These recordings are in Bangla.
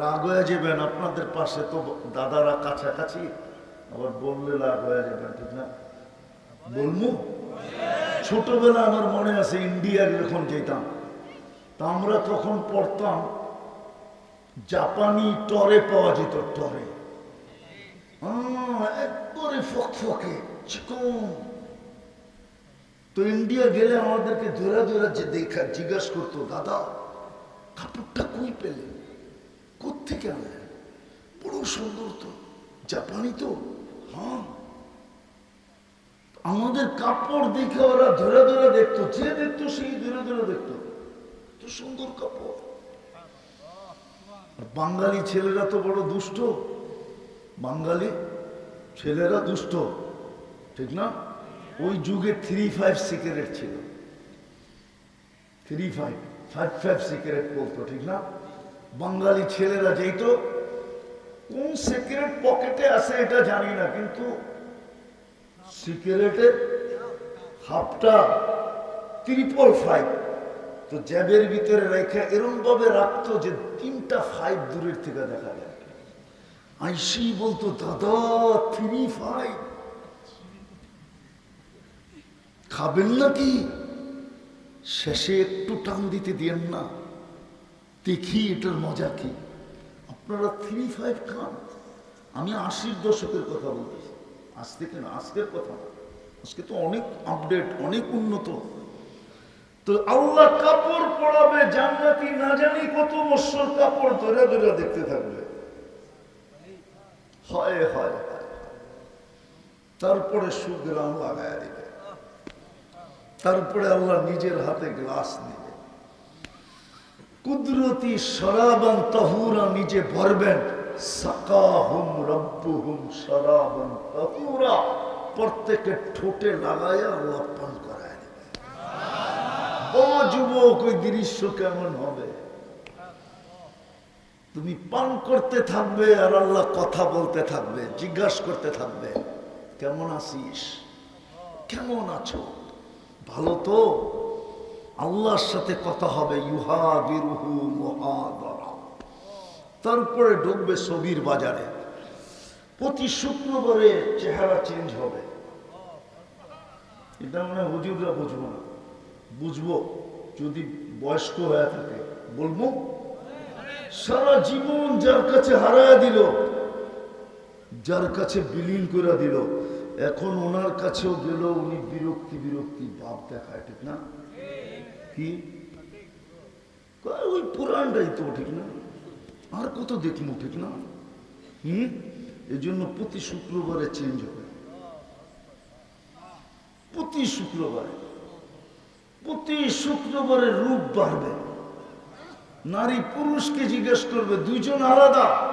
রাগ হয়ে যাবেন, আপনাদের পাশে তো দাদারা কাছাকাছি। আবার বললে রাগ হয়ে যাবেন, ঠিক না? বলব ছোটবেলা আমার মনে আছে, ইন্ডিয়ার যখন যেতাম, তা আমরা তখন পড়তাম, জাপানি টরে পাওয়া যেত, টরে। একবারে ফকফকে, চিকন। তো ইন্ডিয়া গেলে আমাদেরকে ধরে ধরে যে দেখা, জিজ্ঞাসা করতো, দাদা, কাপড়টা কই পেলে? কোথেকে আনলেন বড় সুন্দর তো। জাপানি তো? হ্যাঁ। আমাদের কাপড় দেখে ওরা ধরে ধরে দেখতো, যে দেখতো সেই ধরে ধরে দেখতো। তো সুন্দর কাপড়। বাঙালি ছেলেরা তো বড় দুষ্ট। বাঙালি ছেলেরা দুষ্ট, ঠিক না? ওই যুগে থ্রি ফাইভ সিগারেট ছিল। Three five five five cigarette বলতো, ঠিক না? বাঙালি ছেলেরা যেই তো কোন সিগারেট পকেটে আছে এটা জানি না, কিন্তু সিগারেটের হাফটা ত্রিপল ফাইভ তো জ্যাবের ভিতরে রেখে এরম ভাবে রাখতো যে তিনটা ফাইভ দূরের থেকে দেখা যায়। আইসি বলতো, দাদা থ্রি ফাইভ খাবেন নাকি? শেষে একটু টান দিতে দিয়েন না। দেখি এটার মজা কি? আপনারা থ্রি ফাইভ খান। আমি আশির দশকের কথা বলতেছি আজ থেকে না, আজকের কথা আজকে তো অনেক আপডেট অনেক উন্নত। তো আল্লাহ কাপড় পরাবে জান্নাতি, না জানি কত বছর কাপড় ধরে ধরে দেখতে থাকবে। হয় হয়। তারপরে সুগ্রাম লাগায় তারপরে আল্লাহ নিজের হাতে গ্লাস নিবে। কুদরতি সরাবান তহুরা নিজে ভরবেন। সাকাহুম রব্বুহুম সরাবান তাহুরা। প্রত্যেকের ঠোঁটে লাগায় আল্লাহ পান করায় ও যুবক, ওই দৃশ্য কেমন হবে? তুমি পান করতে থাকবে আর আল্লাহ কথা বলতে থাকবে, জিজ্ঞাসা করতে থাকবে, কেমন আছিস? কেমন আছো? ভালো তো? আল্লাহর সাথে কথা হবে ইউহা বিরুহু তারপরে ঢুকবে ছবির বাজারে। প্রতি শুক্রবারে চেহারা চেঞ্জ হবে। এটা মনে হুজুররা বুঝব না। বুঝব, যদি বয়স্ক হয়ে থাকে, বলব? সারা জীবন যার কাছে হারায় দিল, যার কাছে বিলীন করে দিল, এখন ওনার কাছেও গেল উনি বিরক্তি বিরক্তি ভাব দেখায়, ঠিক না? কি? ওই পুরানটাই তো ঠিক না। আর কত দেখব ঠিক না। হুম? এই জন্য প্রতি শুক্রবারে চেঞ্জ হবে। প্রতি শুক্রবারে। প্রতি শুক্রবারে রূপ বাড়বে। নারী পুরুষকে জিজ্ঞেস করবে, দুইজন আলাদা?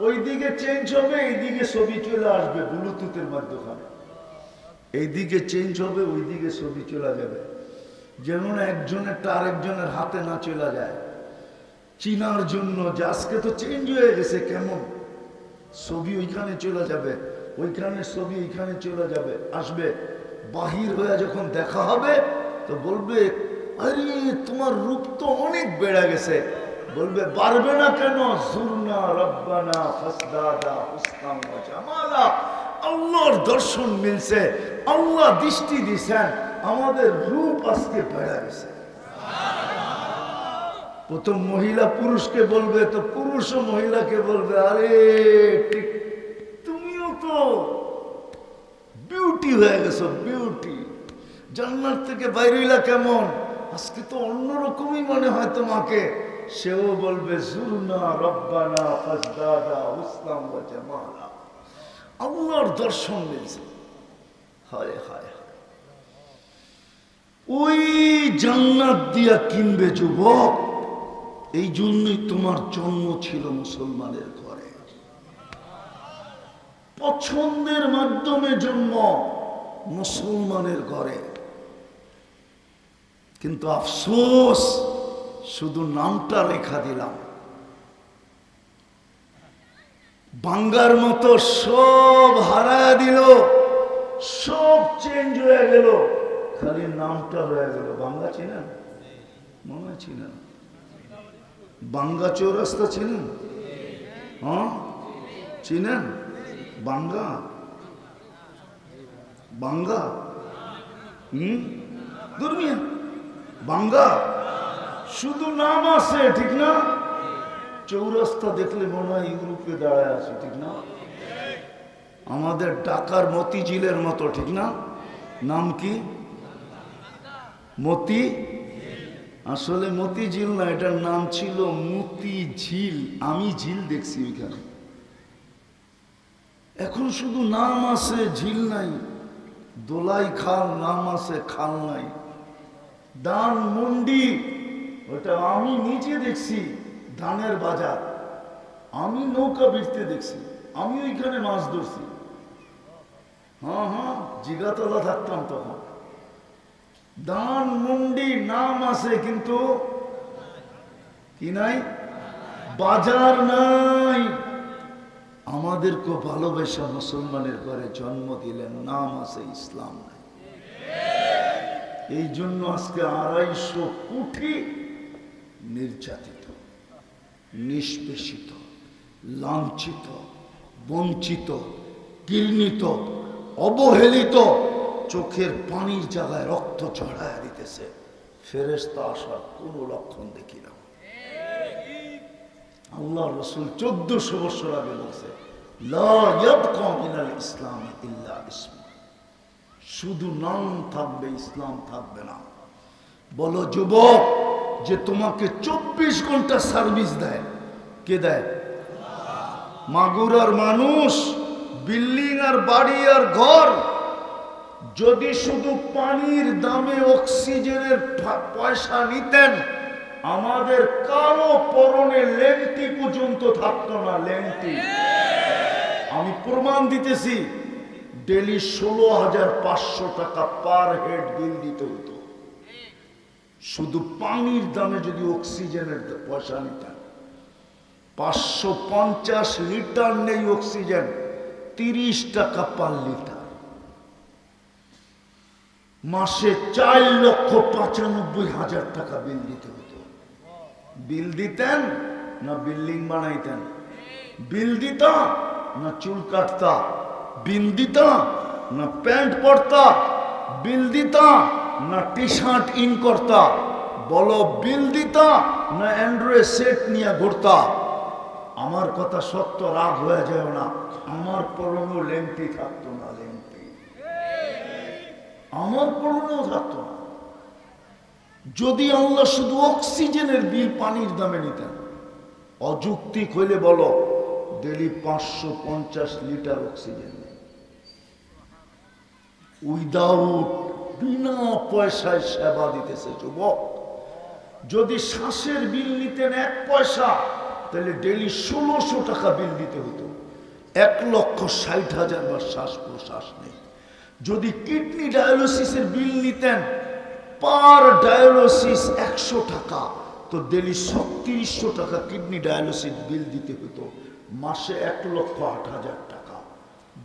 ওই দিকে চেঞ্জ হবে এই দিকে ছবি চলে আসবে ব্লুটুথের মাধ্যমে। এই দিকে চেঞ্জ হবে ওই দিকে ছবি চলে যাবে। যেমন একজনেরটা আরেকজনের হাতে না চলে যায়। চিনার জন্য যে আজকে তো চেঞ্জ হয়ে গেছে, কেমন? ছবি ওইখানে চলে যাবে, ওইখানে ছবি ওইখানে চলে যাবে, আসবে। বাহির হয়ে যখন দেখা হবে, তো বলবে, আরে, তোমার রূপ তো অনেক বেড়ে গেছে। বলবে পারবে না কেন? সুরনা রব্বানা ফসদাদা হুসনাম জামালা। আল্লাহর দর্শন মিলছে, আল্লাহ দৃষ্টি দিছেন। আমাদের রূপ আজকে বেড়ে গেছে। প্রথম মহিলা পুরুষকে বলবে, তো পুরুষও মহিলাকে বলবে, আরে, ঠিক তুমিও তো বিউটি হয়ে গেছো বিউটি জান্নার থেকে বাইরেলা কেমন? আজকে তো অন্যরকমই মনে হয় তোমাকে। সেও বলবে জুরনা রব্বানা ফাজদাদা হুসনাম ওয়া জামালা। আল্লাহর দর্শন মিলছে। হায় হায়। ওই জান্নাত দিয়া কিনবে যুবক। এই জন্যই তোমার জন্ম ছিল মুসলমানের ঘরে। পছন্দের মাধ্যমে জন্ম মুসলমানের ঘরে। কিন্তু আফসোস, শুধু নামটা রেখা দিলাম। বাঙ্গার মতো সব হারা দিল, সব চেঞ্জ হয়ে গেল। খালি নামটা হয়ে গেল। বাংলা চিনেন? মনে হয় চিনেন? বাঙ্গা চৌরাস্তা ছিলেন হ্যাঁ? চিনেন? বাঙ্গা? বাঙ্গা? হুম? দুর্মিয়া বাঙ্গা? শুধু নাম আছে, ঠিক না? চৌরাস্তা দেখলে মনে হয় ইউরোপে দাঁড়ায় আছে, ঠিক না? আমাদের ডাকার মতিঝিলের মতো, ঠিক না? নাম কি? মতি? আসলে মতি ঝিল না, এটার নাম ছিল মতি ঝিল। আমি ঝিল দেখছি ওইখানে। এখন শুধু নাম আছে, ঝিল নাই। দোলাই খাল, নাম আছে, খাল নাই। দান মন্ডি, ওটা আমি নিজে দেখছি, ধানের বাজার। আমি নৌকা বিরতে দেখছি, আমি ওইখানে মাছ ধরছি। হ্যাঁ হ্যাঁ জিগাতলা থাকতাম তখন। দান মুন্ডি নাম আছে, কিন্তু কি নাই? বাজার নাই। আমাদেরকে ভালোবাসা মুসলমানের ঘরে জন্ম দিলেন, নাম আছে ইসলাম নাই। এই জন্য আজকে আড়াইশো কোটি নির্যাতিত, নিষ্পেষিত, লাঞ্ছিত, বঞ্চিত, ঘৃণিত, অবহেলিত চোখের পানির জায়গায় রক্ত চড়ায় দিতেছে। ফেরেস্তা আসার কোনো লক্ষণ দেখি না। আল্লাহ রসুল চোদ্দশো বছর আগে বলছে ইসলাম ইল্লা ইসম। শুধু নাম থাকবে, ইসলাম থাকবে না। বলো, যুবক, যে তোমাকে চব্বিশ ঘণ্টা সার্ভিস দেয়, কে দেয়? মাগুরার মানুষ, বিল্ডিং আর বাড়ি আর ঘর যদি শুধু পানির দামে অক্সিজেনের পয়সা নিতেন, আমাদের কারও পরনে লেংটি পর্যন্ত থাকতো না লেংটি আমি প্রমাণ দিতেছি, ডেলি ষোলো হাজার পাঁচশো টাকা পার হেড বিল দিতে হতো। শুধু পানির দামে যদি অক্সিজেনের পয়সা নিতেন, পাঁচশো পঞ্চাশ লিটার নেই অক্সিজেন, তিরিশ টাকা পার লিটার। মাসে চার লক্ষ পঁচানব্বই হাজার টাকা বিল দিতে হতো। বিল দিতেন না বিল্ডিং বানাইতেন? বিল দিতা না চুল কাটতা? বিল দিতা না প্যান্ট পরতা? বিল দিতা না টি শার্ট ইন করতা? বলো, বিল দিতা না অ্যান্ড্রয়েড সেট নিয়ে ঘুরতা? আমার কথা সত্য রাগ হয়ে যায় না। আমার পরনেও লেংটি থাকতো না লেংটি আমার পরনেও থাকতো যদি আল্লাহ শুধু অক্সিজেনের বিল পানির দামে নিতেন, অযৌক্তিক হইলে বলো ডেলি পাঁচশো পঞ্চাশ লিটার অক্সিজেন উইদাউট বিনা পয়সায় সেবা দিতেছে যুবক। যদি শ্বাসের বিল নিতেন এক পয়সা, তাহলে ডেলি ষোলোশো টাকা বিল দিতে হতো। এক লক্ষ ষাট হাজার বার শ্বাস প্রশ্বাস নেই। যদি কিডনি ডায়ালিসিসের বিল নিতেন, পার ডায়ালিসিস একশো টাকা, তো ডেলি ছত্রিশশো টাকা কিডনি ডায়ালিসিস বিল দিতে হতো। মাসে এক লক্ষ আট হাজার টাকা।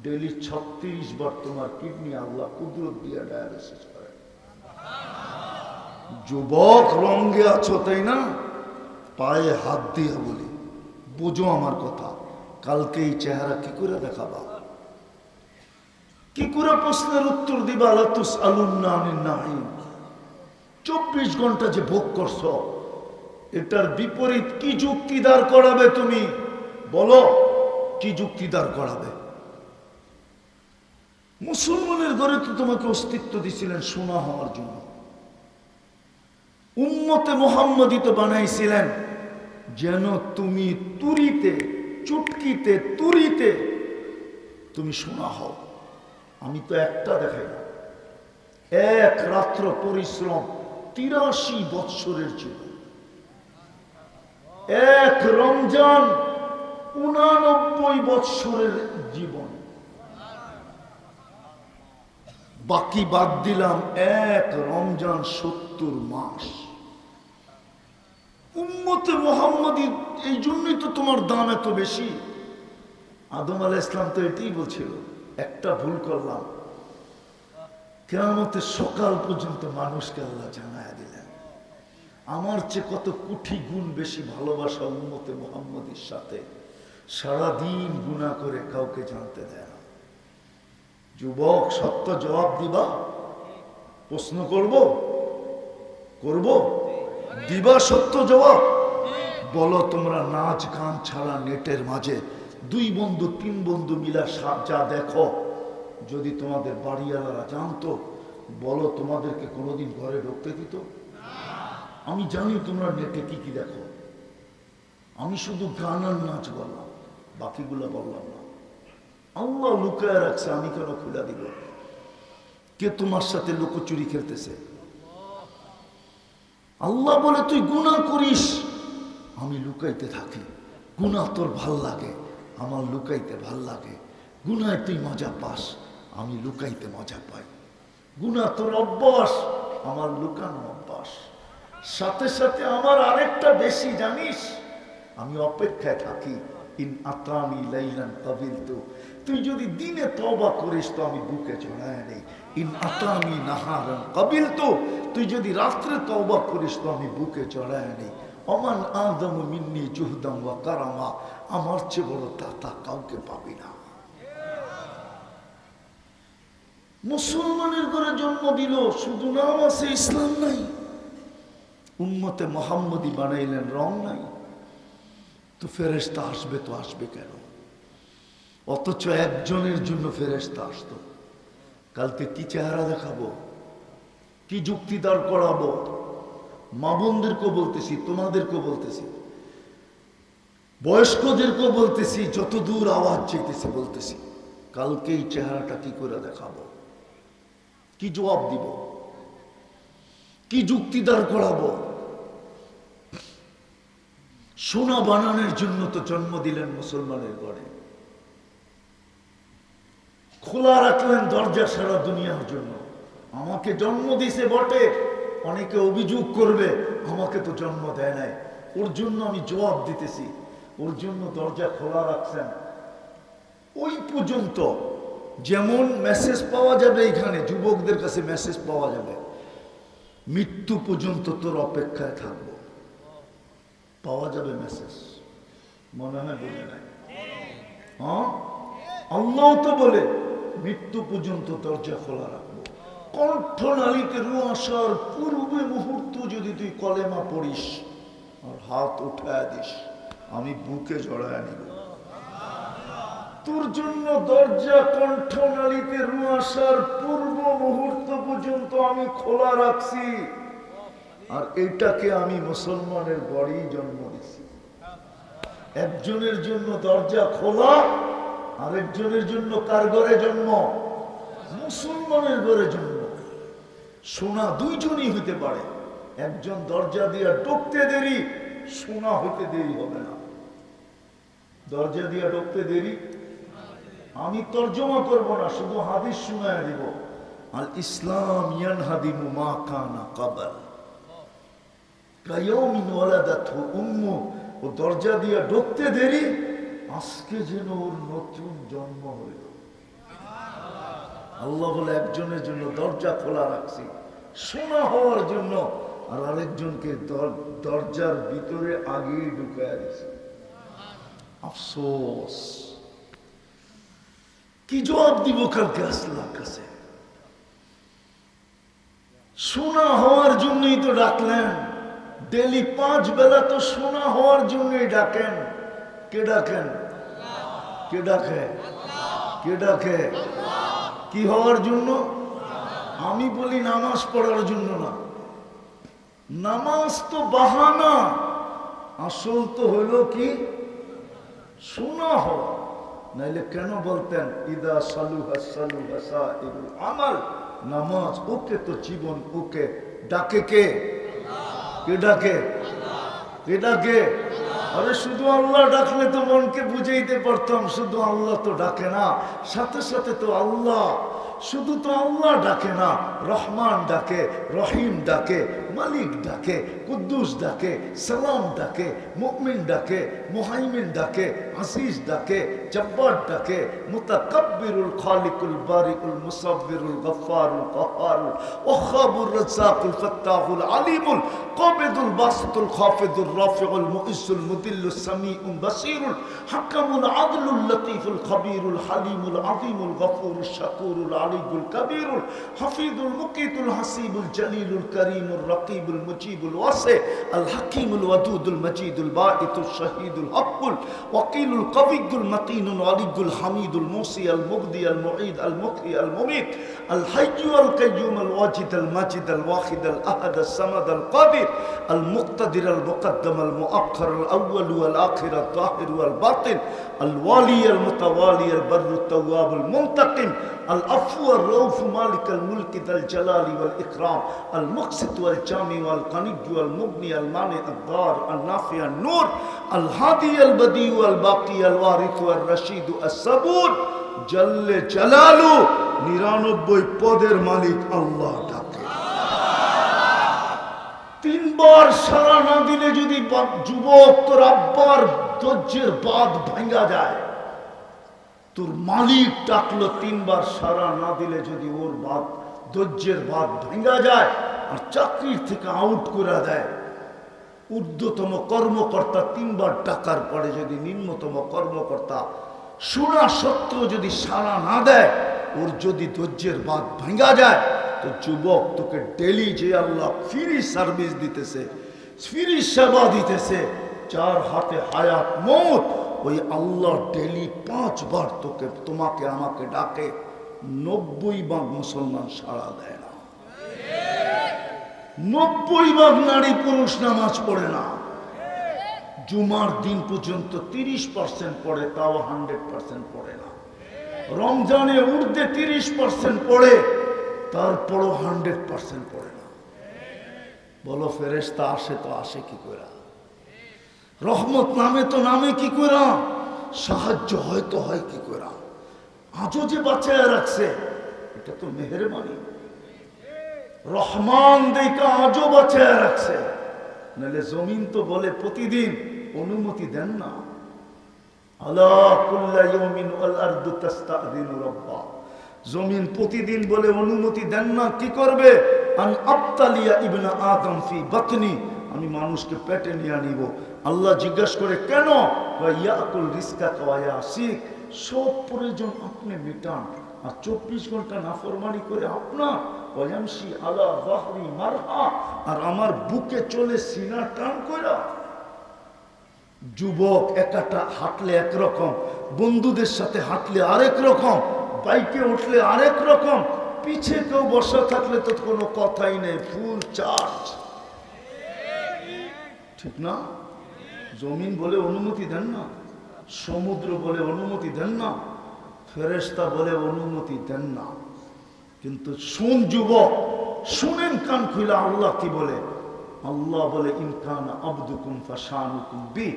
ডেলি ছত্রিশ বার তোমার কিডনি আল্লাহ কুদরত দিয়ে ডায়ালিসিস করে। যুবক রঙ্গে আছো, তাই না? পায়ে হাত দিয়া বলি, বুঝো আমার কথা, কালকে এই চেহারা কি করে দেখাবা? কি করে প্রশ্নের উত্তর দিবা? আলাতুস আলুন্না নাহিম চব্বিশ ঘণ্টা যে ভোগ করছ, এটার বিপরীত কি যুক্তি দাঁড় করাবে তুমি? বলো, কি যুক্তি দাঁড় করাবে? মুসলমানের ঘরে তো তোমাকে অস্তিত্ব দিছিলেন সোনা হওয়ার জন্য। উম্মতে মোহাম্মদিত বানাইছিলেন, যেন তুমি তুরিতে, চুটকিতে, তুরিতে তুমি শোনা হও। আমি তো একটা দেখাই। না এক রাত্র পরিশ্রম তিরাশি বৎসরের জীবন। এক রমজান উনানব্বই বৎসরের জীবন। বাকি বাদ দিলাম এক রমজান সত্তর মাস। উম্মতে মোহাম্মদী, এই জন্যই তো তোমার দাম এত বেশি। আদম আলাহ ইসলাম তো এটাই বলছিল। একটা ভুল করলাম। কেমতের সকাল পর্যন্ত মানুষকে আল্লাহ জানায় দিলেন। আমার চেয়ে কত কোটি গুণ বেশি ভালোবাসা উন্মতে মোহাম্মদের সাথে, সারাদিন গুণা করে কাউকে জানতে দেয় না। যুবক, সত্য জবাব দিবা? প্রশ্ন করব? করব? দিবা সত্য জবাব? বলো, তোমরা নাচ গান ছাড়া নেটের মাঝে দুই বন্ধু, তিন বন্ধু মিলা যা দেখো, যদি তোমাদের বাড়িওয়ালারা জানতো, বলো তোমাদেরকে কোনোদিন ঘরে ঢুকতে দিত? আমি জানি তোমরা নেটে কি কি দেখো। আমি শুধু গান আর নাচ বললাম, বাকিগুলো বললাম না। আল্লাহ লুকায় রাখছে, আমি কেন খুলে দিব? কে তোমার সাথে লুকোচুরি খেলতেছে? আল্লাহ বলে, তুই গুণা করিস। আমি লুকাইতে থাকি গুণা তোর ভালো লাগে। আমার লুকাইতে ভালো লাগে। গুনায় তুই মজা পাস, আমি লুকাইতে মজা পাই। গুণা তোর অভ্যাস, আমার লুকানো অভ্যাস। সাথে সাথে আমার আরেকটা বেশি, জানিস? আমি অপেক্ষায় থাকি, ইন আতানি লাইলান কাবিল তো তুই যদি দিনে তবা করিস, তো আমি বুকে চড়ায় নেই। ইন আতানি নাহারান কাবিল তো তুই যদি রাত্রে তবা করিস, তো আমি বুকে চড়ায় নেই। অমান আদম মিন্নি জুহদাম ওয়া কারামা, আমার চেয়ে বড় তাতা কাউকে পাবি না। মুসলমানের ঘরে জন্ম দিল, শুধু নাম আছে, ইসলাম নাই। উন্মতে মোহাম্মদী বানাইলেন, রং নাই। তো ফেরেস্তা আসবে তো আসবে কেন? অথচ একজনের জন্য ফেরেস্তা আসতো। কালকে কি চেহারা দেখাবো? কি যুক্তি দাঁড় করাবো? মা বোনদেরকেও বলতেছি, তোমাদেরকেও বলতেছি। বয়স্কদেরকেও বলতেছি, যত দূর আওয়াজ চাইতেছি বলতেছি কালকে এই চেহারাটা কি করে দেখাবো? কি জবাব দিব? কি যুক্তি দাঁড় করাবো? সোনা বানানোর জন্য তো জন্ম দিলেন মুসলমানের ঘরে খোলা রাখলেন দরজা সারা দুনিয়ার জন্য। আমাকে জন্ম দিছে বটে। অনেকে অভিযোগ করবে, আমাকে তো জন্ম দেয় নাই। ওর জন্য আমি জবাব দিতেছি। ওর জন্য দরজা খোলা রাখছেন। ওই পর্যন্ত যেমন মেসেজ পাওয়া যাবে এখানে, যুবকদের কাছে মেসেজ পাওয়া যাবে। মৃত্যু পর্যন্ত তোর অপেক্ষায় থাকব। পাওয়া যাবে মেসেজ মনে হয় বলে নাই। হ্যাঁ? আল্লাহ তো বলে, মৃত্যু পর্যন্ত দরজা খোলা রাখব কণ্ঠনালীতে রু আসার পূর্বে মুহূর্ত যদি তুই কলেমা পড়িস আর হাত উঠায় দিস, আমি বুকে জড়ায় নিব। তোর জন্য দরজা কণ্ঠনালীতে রু আসার পূর্ব মুহূর্ত পর্যন্ত আমি খোলা রাখছি। আর এটাকে আমি মুসলমানের গড়েই জন্ম দিছি। একজনের জন্য দরজা খোলা, আরেকজনের জন্য কার ঘরে জন্ম, মুসলমানের ঘরে জন্ম। সোনা দুইজনই হইতে পারে। একজন দরজা দিয়া ঢুকতে দেরি, সোনা হইতে দেরি হবে না। দরজা দিয়া ঢুকতে দেরি, আমি তর্জমা করব না, শুধু হাদিস শোনায় দিব। আল ইসলাম ইয়ান হাদিমু মা কানা কাবাল। কায়মিন ওয়ালাদাতহু উম্মু। ও দরজা দিয়া ঢুকতে দেরি, আজকে যেন ওর নতুন জন্ম হইল আল্লাহ বলে, একজনের জন্য দরজা খোলা রাখছি। শোনা হওয়ার জন্য আর আরেকজনকে দরজার ভিতরে আগেই ঢুকায় দিছে। আফসোস। কি জবাব দিব কালকে আসলার কাছে? সোনা হওয়ার জন্যই তো ডাকলেন। ডেলি পাঁচ বেলা তো সোনা হওয়ার জন্যই ডাকেন। কে ডাকেন? কে ডাকে? কে ডাকে? কি হওয়ার জন্য? আমি বলি নামাজ পড়ার জন্য না। নামাজ তো বাহানা। আসল তো হলো কি? শোনা হওয়া। নাইলে কেন বলতেন, ইদা সালু হাসালু হাসা আমার নামাজ ওকে তো জীবন, ওকে ডাকে কে? কে ডাকে? কে ডাকে? আরে শুধু আল্লাহ ডাকলে তো মনকে বুঝাইতে পারতাম, শুধু আল্লাহ তো ডাকে না, সাথে সাথে তো আল্লাহ। শুধু তো আল্লাহ ডাকে না, রহমান ডাকে, রহিম ডাকে মালিক ডাকে কুদ্দুস ডাকে সালাম ডাকে মুকমিন ডাকে মুহাইমিন ডাকে আসিস ডাকে জব্বার ডাকে মুতাকাব্বিরুল খালিকুল বারিকুল মুসাব্বিরুল গফফারুল কহারুল ওয়াহাবুর রাজ্জাকুল ফাত্তাহুল আলিমুল কাবিদুল বাসিতুল খাফিদুর রাফিউল মুইসুল মুদিল্লুস সামিউল বাসিরুল হাকামুল আদলুল লতিফুল খবীরুল হালিমুল আযীমুল গফুরুল শাকুরুল আলিকুল কবীরুল হাফিজুল মুকিতুল হাসিবুল জলিলুল করিমুল الرقيب المجيب الواسع الحكيم الودود المجيد الباعث الشهيد الحق الوقيل القوي المتين العلي الحميد الموصي المبدي المعيد المقي المميت الحي القيوم الواجد المجد الواحد الأحد الصمد القادر المقتدر المقدم المؤخر الأول والآخر الظاهر والباطن الوالي المتوالي البر التواب المنتقم العفو الروف مالك الملك ذا الجلال والإكرام المقسط والجلال والجامع والقني والمغني المانع الضار النافع النور الهادي البديع الباقي الوارث والرشيد الصبور جل جلاله নিরানব্বই পদের মালিক আল্লাহ ডাকে তিনবার সারা না দিলে যদি বা- যুবক তোর আব্বার ধৈর্যের বাদ ভাঙ্গা যায় তোর মালিক ডাকলো তিনবার সারা না দিলে যদি ওর বাদ ধৈর্যের বাদ ভেঙ্গা যায় আর চাকরির থেকে আউট করে দেয়। ঊর্ধ্বতম কর্মকর্তা তিনবার টাকার পরে যদি নিম্নতম কর্মকর্তা শোনা সত্ত্বেও যদি সাড়া না দেয়, ওর যদি ধৈর্যের বাদ ভেঙ্গা যায়, তো যুবক তোকে ডেলি যে আল্লাহ ফ্রি সার্ভিস দিতেছে ফ্রি সেবা দিতেছে, যার হাতে হায়াত মত, ওই আল্লাহ ডেলি পাঁচবার তোকে, তোমাকে, আমাকে ডাকে, নব্বই ভাগ মুসলমান সাড়া দেয় না। নব্বই ভাগ নারী পুরুষ নামাজ পড়ে না। জুমার দিন পর্যন্ত তিরিশ পার্সেন্ট পড়ে, তাও হান্ড্রেড পার্সেন্ট পড়ে না। রমজানে উর্দে তিরিশ পার্সেন্ট পড়ে, তারপরও হান্ড্রেড পার্সেন্ট পড়ে না। বলো ফেরেস্তা আসে তো আসে কি করে রহমত নামে তো নামে কি করে সাহায্য হয়তো হয় কি করে আজও যে বাঁচায় রাখছে, এটা তো মেহরবানি। রহমান দেখা আজও বাঁচায় রাখছে। নাহলে জমিন তো বলে প্রতিদিন অনুমতি দেন না। জমিন প্রতিদিন বলে অনুমতি দেন না কি করবে? আন আবতালিয়া ইবনা আদম ফি বাতনি। আমি মানুষকে পেটে নিয়ে আনিব। আল্লাহ জিজ্ঞাসা করে কেন? কয়, ইয়াকুল রিস্কা কাওয়া শিখ সব প্রয়োজন আপনি মেটান। আর চব্বিশ ঘণ্টা নাফরমানি করে আপনার আলা মারহা, আর আমার বুকে চলে সিনা টান করা যুবক একাটা হাঁটলে একরকম, বন্ধুদের সাথে হাঁটলে আরেক রকম, বাইকে উঠলে আরেক রকম, পিছে কেউ বসা থাকলে তো কোনো কথাই নেই, ফুল চার্জ। ঠিক না? জমিন বলে অনুমতি দেন না, সমুদ্র বলে অনুমতি দেন না ফেরেস্তা বলে অনুমতি দেন না। কিন্তু শুন যুবক, শুনেন কান খুলে আল্লাহ কি বলে? আল্লাহ বলে ইনকান আব্দুকুম ফাশানুকুম বি।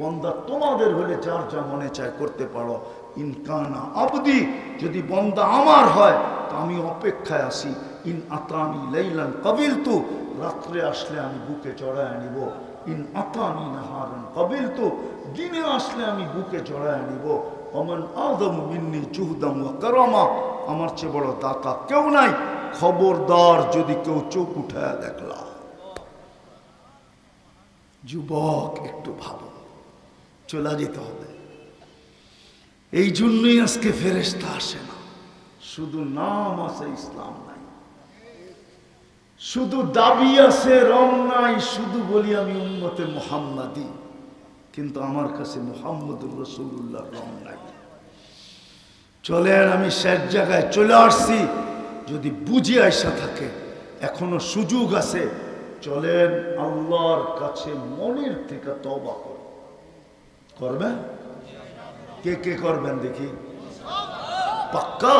বন্দা তোমাদের হলে যার যা মনে চায় করতে পারো। ইনকানা আবদি, যদি বন্দা আমার হয়, তা আমি অপেক্ষায় আসি ইন আতানি লাইলান কবিল তু রাত্রে আসলে আমি বুকে চড়ায় নিব ইন আতানি নাহারান কবিল তু দিনে আসলে আমি বুকে চড়ায় নিব অমন আদম মিন্নি জুহদম ও করমা। আমার চেয়ে বড় দাতা কেউ নাই। খবরদার যদি কেউ চোখ উঠায় দেখলা। যুবক, একটু ভালো চলে যেতে হবে। এই জন্যই আজকে ফেরেস্তা আসে না। শুধু নাম আছে, ইসলাম নাই। শুধু দাবি আছে রং নাই। শুধু বলি আমি উন্মতে মোহাম্মদি। কিন্তু আমার কাছে মোহাম্মদুর রসুল্লাহ রং নাই। চলেন আমি শেষ জায়গায় চলে আসছি। যদি বুঝে আইসা থাকে, এখনও সুযোগ আছে, চলেন আল্লাহর কাছে মনের থেকে তবা করুন করবেন? কে কে করবেন দেখি? পাক্কা?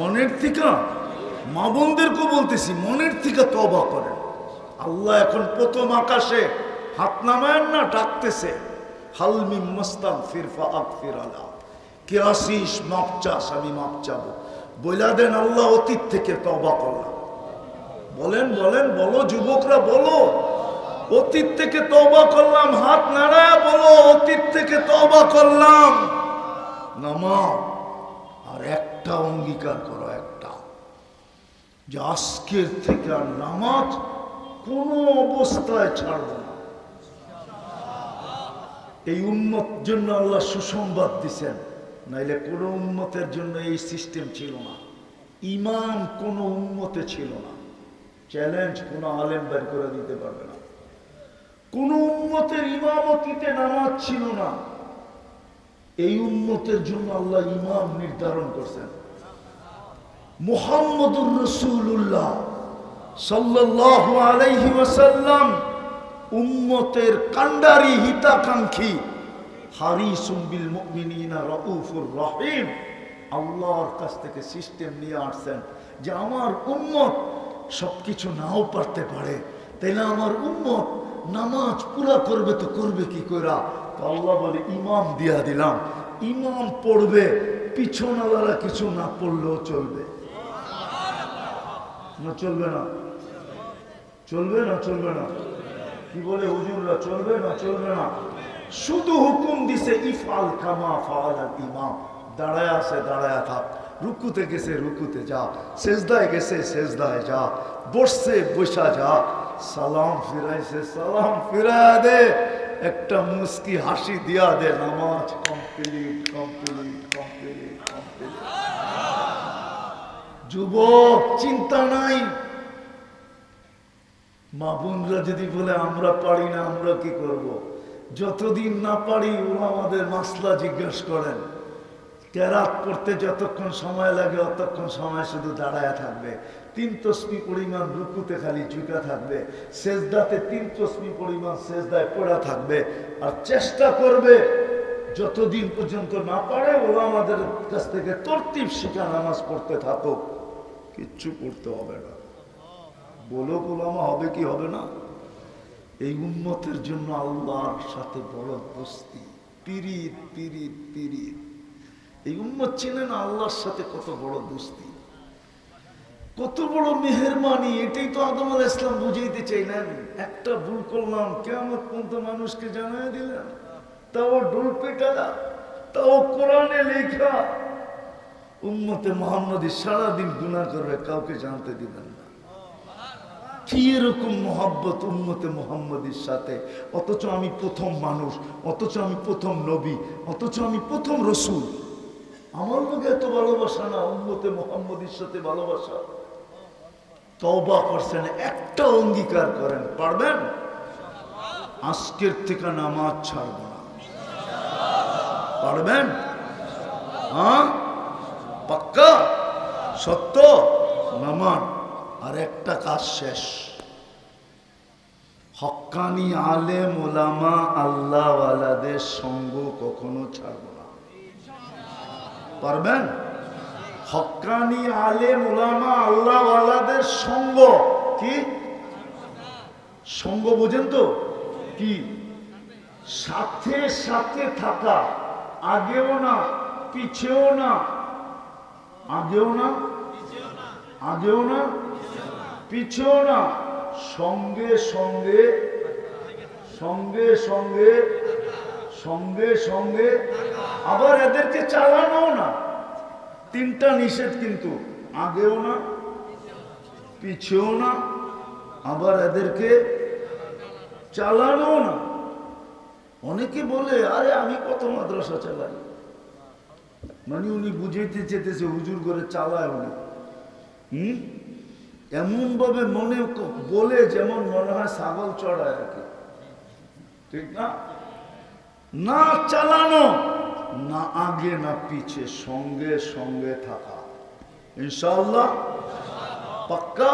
মনের থেকে? মা বোনদেরকে বলতেছি, মনের থেকে তবা করেন। আল্লাহ এখন প্রথম আকাশে হাত নামায়েন না, ডাকতেছে হালমি মস্তাক ফিরফা আক ফির আলা। কে আসিস? মাপ চাস, আমি মাপ চাবো। বইলা দেন আল্লাহ অতীত থেকে তবা করলাম। বলেন বলেন, বলো, যুবকরা, বলো। অতীত থেকে তবা করলাম, হাত নাড়ায় বলো, অতীত থেকে তবা করলাম। নামা আর একটা অঙ্গীকার করো, একটা। যে আজকের থেকে আর নামাজ কোনো অবস্থায় ছাড়ব না। এই উন্মত জন্য আল্লাহ সুসংবাদ দিছেন। নাইলে কোনো উন্মতের জন্য এই সিস্টেম ছিল না। ইমাম কোনো উন্মতে ছিল না। চ্যালেঞ্জ কোনো আলেম বের করে দিতে পারবে না। কোন উন্মতের ইমামতিতে নামাজ ছিল না। এই উন্মতের জন্য আল্লাহ ইমাম নির্ধারণ করছেন। মুহাম্মদুর রসুল্লাহ সাল্লাহ আলাইহি ওয়াসাল্লাম উম্মতের কান্ডারি হিতাকাঙ্ক্ষী হারিসুম বিল মুমিনিনা রাউফুর রহিম। আল্লাহর কাছ থেকে সিস্টেম নিয়ে আসছেন যে আমার উম্মত সবকিছু নাও পারতে পারে। তাইলে আমার উম্মত নামাজ পুরা করবে তো করবে কি কইরা? তো আল্লাহ বলে, ইমাম দিয়া দিলাম। ইমাম পড়বে পিছনালারা কিছু না পড়লেও চলবে। না চলবে না? চলবে না চলবে না? কি বলে হুজুররা, চলবে না চলবে না? শুধু হুকুম দিছে ইফাল কামা ফাল ইমাম। দাঁড়ায় আছে, দাঁড়ায় থাক। রুকুতে গেছে, রুকুতে যা। সেজদায় গেছে, সেজদায় যা। বসছে, বসা যা। সালাম ফিরাইছে, সালাম ফিরায় দে। একটা মুস্কি হাসি দিয়া দে। নামাজ কমপ্লিট কমপ্লিট কমপ্লিট কমপ্লিট। যুবক, চিন্তা নাই। মা বোনরা যদি বলে, আমরা পারি না, আমরা কি করব। যতদিন না পারি ওরা আমাদের মাসলা জিজ্ঞাসা করেন। কেরাত পড়তে যতক্ষণ সময় লাগে অতক্ষণ সময় শুধু দাঁড়ায় থাকবে। তিন তসমি পরিমাণ রুকুতে খালি ঝুঁকা থাকবে। সেজদাতে তিন তসমি পরিমাণ সেজদায় পড়া থাকবে। আর চেষ্টা করবে, যতদিন পর্যন্ত না পারে ওরা আমাদের কাছ থেকে তরতিব শিখা নামাজ পড়তে থাকুক। কিচ্ছু পড়তে হবে না। বলো গোলামা হবে কি হবে না? এই উন্মতের জন্য আল্লাহর সাথে বড় দোস্তি পিরিত পিরিত পিরিত। এই উন্মত চিনেন আল্লাহর সাথে কত বড় দোস্তি কত বড় মেহরবানি, এটাই তো আদম আল ইসলাম বুঝাইতে চাইলেন। একটা ভুল করলাম কেমন পর্যন্ত মানুষকে জানাই দিলেন। তাও ডোল পেটা তাও কোরআনে লেখা। উম্মতে মোহাম্মদী সারাদিন গুণা করবে কাউকে জানতে দিবেন না। কি এরকম মোহাব্বত উন্মতে মোহাম্মদীর সাথে। অথচ আমি প্রথম মানুষ, অথচ আমি প্রথম নবী, অথচ আমি প্রথম রসুল। আমার লোক এত ভালোবাসা না উন্মতে মোহাম্মদের সাথে ভালোবাসা। তবা করছেন, একটা অঙ্গীকার করেন, পারবেন? আজকের থেকে নামাজ ছাড়ব না। পারবেন? হ্যাঁ? পাক্কা? সত্য? নামান আর একটা কাজ শেষ। হক্কানি আলেম ওলামা আল্লাহওয়ালাদের সঙ্গ কখনো ছাড়ব না। পারবেন? হক্কানি আলেম ওলামা আল্লাহওয়ালাদের সঙ্গ কি? সঙ্গ বোঝেন তো? কি? সাথে সাথে থাকা, আগেও না, পিছেও না, আগেও না আগেও না পিছেও না সঙ্গে সঙ্গে সঙ্গে সঙ্গে সঙ্গে সঙ্গে, আবার এদেরকে চালানো না। তিনটা নিষেধ কিন্তু, আগেও না, পিছেও না, আবার এদেরকে চালানো না। অনেকে বলে, আরে, আমি কত মাদ্রাসা চালাই? মানে উনি বুঝাইতে চেতেছে, হুজুর করে চালায় উনি হুম? এমন ভাবে মনে বলে যেমন মনে হয় ছাগল চড়ায় আর কি। ঠিক না? না চালানো, না আগে, না পিছে, সঙ্গে সঙ্গে থাকা। ইনশাল্লাহ পাক্কা?